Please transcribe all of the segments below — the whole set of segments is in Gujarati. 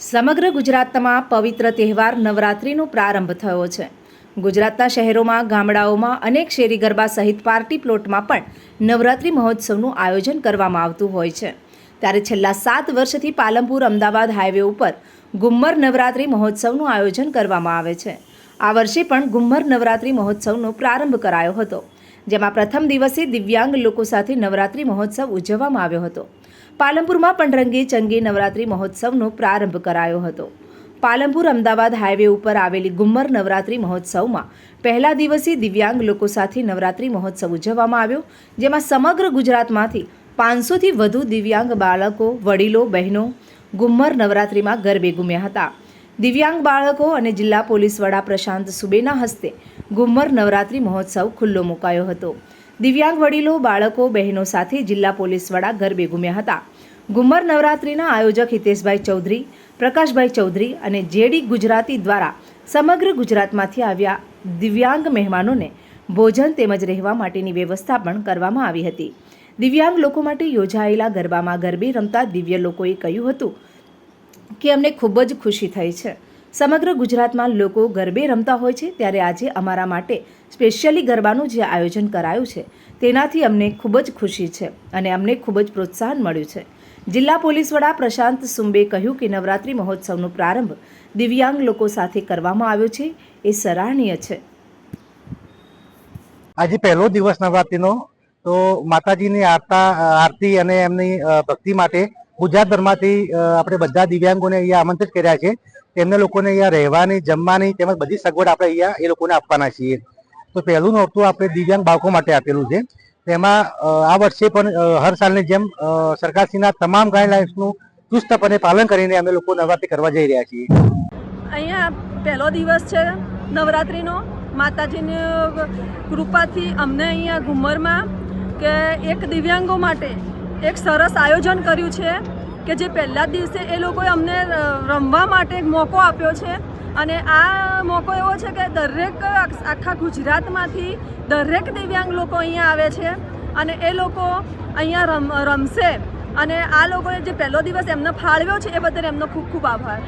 સમગ્ર ગુજરાતમાં પવિત્ર તહેવાર નવરાત્રિનો પ્રારંભ થયો છે. ગુજરાતના શહેરોમાં, ગામડાઓમાં અનેક શેરી ગરબા સહિત પાર્ટી પ્લોટમાં પણ નવરાત્રિ મહોત્સવનું આયોજન કરવામાં આવતું હોય છે. ત્યારે છેલ્લા સાત વર્ષથી પાલનપુર અમદાવાદ હાઈવે ઉપર ગુમ્મર નવરાત્રિ મહોત્સવનું આયોજન કરવામાં આવે છે. આ વર્ષે પણ ગુમ્મર નવરાત્રિ મહોત્સવનો પ્રારંભ કરાયો હતો. જેમાં પ્રથમ દિવસે દિવ્યાંગ લોકો સાથે નવરાત્રિ મહોત્સવ ઉજવવામાં આવ્યો હતો. પાલનપુરમાં પણ રંગે ચંગે નવરાત્રિ મહોત્સવનો પ્રારંભ કરાયો હતો. પાલનપુર અમદાવાદ હાઈવે ઉપર આવેલી ગુમ્મર નવરાત્રિ મહોત્સવમાં પહેલા દિવસે દિવ્યાંગ લોકો સાથે નવરાત્રિ મહોત્સવ ઉજવવામાં આવ્યો, જેમાં સમગ્ર ગુજરાતમાંથી પાંચસોથી વધુ દિવ્યાંગ બાળકો, વડીલો, બહેનો ગુમ્મર નવરાત્રિમાં ગરબે ગુમ્યા હતા. દિવ્યાંગ બાળકો અને જિલ્લા પોલીસ વડા પ્રશાંત સુબેના હસ્તે ગુમ્મર નવરાત્રિ મહોત્સવ ખુલ્લો મુકાયો હતો. દિવ્યાંગ વડીલો, બાળકો, બહેનો સાથે જિલ્લા પોલીસ વડા ગરબે ઘૂમ્યા હતા. ગુમ્મર નવરાત્રિના આયોજક હિતેશભાઈ ચૌધરી, પ્રકાશભાઈ ચૌધરી અને જેડી ગુજરાતી દ્વારા સમગ્ર ગુજરાતમાંથી આવ્યા દિવ્યાંગ મહેમાનોને ભોજન તેમજ રહેવા માટેની વ્યવસ્થા પણ કરવામાં આવી હતી. દિવ્યાંગ લોકો માટે યોજાયેલા ગરબામાં ગરબે રમતા દિવ્ય લોકોએ કહ્યું હતું કે અમને ખૂબ જ ખુશી થઈ છે. સમગ્ર ગુજરાતમાં લોકો ગરબે રમતા હોય છે ત્યારે આજે અમારા માટે સ્પેશિયલી ગરબાનું જે આયોજન કરાયું છે, તેનાથી અમને ખૂબ જ ખુશી છે અને અમને ખૂબ જ પ્રોત્સાહન મળ્યું છે. જિલ્લા પોલીસ વડા પ્રશાંત સુંબે કહ્યું કે નવરાત્રિ મહોત્સવનો પ્રારંભ દિવ્યાંગ લોકો સાથે કરવામાં આવ્યો છે, એ સરાહનીય છે. આજે પહેલો દિવસ નવરાત્રિનો, તો માતાજીની આરતા, આરતી અને એમની ભક્તિ માટે ગુજરાતભરમાંથી અ, આપણે બધા દિવ્યાંગોને અહીંયા આમંત્રિત કર્યા છે. તેમને લોકોને અહીંયા રહેવાની જમવાની તેમજ બધી સગવડ આપણે અહીંયા એ લોકોને આપવાના છીએ. તો પહેલું નહોતું આપણે દિવ્યાંગ બાળકો માટે આપેલું છે. તેમાં આ વર્ષે પણ હર સાલની જેમ સરકારશ્રીના તમામ ગાઈડલાઇન્સનું ચુસ્તપણે પાલન કરીને અમે લોકો નવરાત્રી કરવા જઈ રહ્યા છીએ. અહીંયા પહેલો દિવસ છે નવરાત્રિનો. માતાજીની કૃપાથી અમને અહીંયા ઘુમરમાં કે એક દિવ્યાંગો માટે એક સરસ આયોજન કર્યું છે કે જે પહેલા દિવસે એ લોકોએ અમને રમવા માટે એક મોકો આપ્યો છે. અને આ મોકો એવો છે કે દરેક આખા ગુજરાતમાંથી દરેક દિવ્યાંગ લોકો અહીંયા આવે છે અને એ લોકો અહીંયા રમ, રમશે. અને આ લોકોએ જે પહેલો દિવસ એમને ફાળવ્યો છે એ બદલ એમનો ખૂબ ખૂબ આભાર.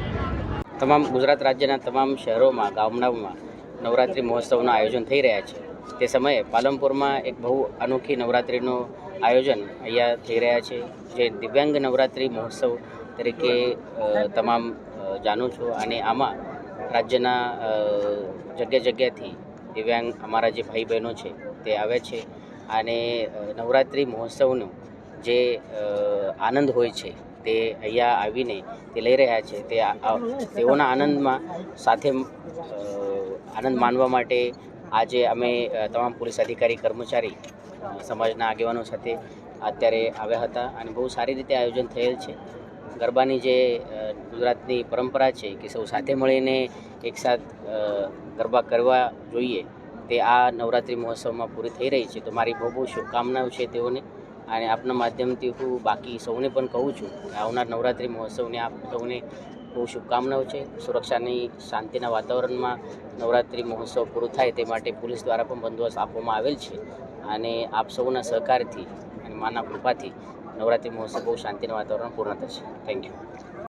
તમામ ગુજરાત રાજ્યના તમામ શહેરોમાં, ગામડાઓમાં નવરાત્રિ મહોત્સવનું આયોજન થઈ રહ્યા છે. તે સમયે પાલનપુરમાં એક બહુ અનોખી નવરાત્રિનું આયોજન અહીંયા થઈ રહ્યા છે. જે દિવ્યાંગ નવરાત્રિ મહોત્સવ તરીકે તમામ જાણું છું. અને આમાં રાજ્યના જગ્યા જગ્યાથી દિવ્યાંગ અમારા જે ભાઈ બહેનો છે તે આવે છે. અને નવરાત્રિ મહોત્સવનું જે આનંદ હોય છે તે અહીંયા આવીને તે લઈ રહ્યા છે. તે તેઓના આનંદમાં સાથે આનંદ માણવા માટે આજે અમે તમામ પોલીસ અધિકારી, કર્મચારી સમાજના આગેવાનો સાથે અત્યારે આવ્યા હતા અને બહુ સારી રીતે આયોજન થયેલ છે. ગરબાની જે ગુજરાતની પરંપરા છે કે સૌ સાથે મળીને એકસાથ ગરબા કરવા જોઈએ, તે આ નવરાત્રિ મહોત્સવમાં પૂરી થઈ રહી છે. તો મારી બહુ બહુ શુભકામનાઓ છે તેઓને અને આપના માધ્યમથી હું બાકી સૌને પણ કહું છું કે આવનાર નવરાત્રિ મહોત્સવને આપ સૌને બહુ શુભકામનાઓ છે. સુરક્ષાની શાંતિના વાતાવરણમાં નવરાત્રિ મહોત્સવ પૂરો થાય તે માટે પોલીસ દ્વારા પણ બંદોબસ્ત આપવામાં આવેલ છે. અને આપ સૌના સહકારથી અને માના કૃપાથી નવરાત્રિ મહોત્સવ બહુ શાંતિનું વાતાવરણ પૂર્ણ થશે. Thank you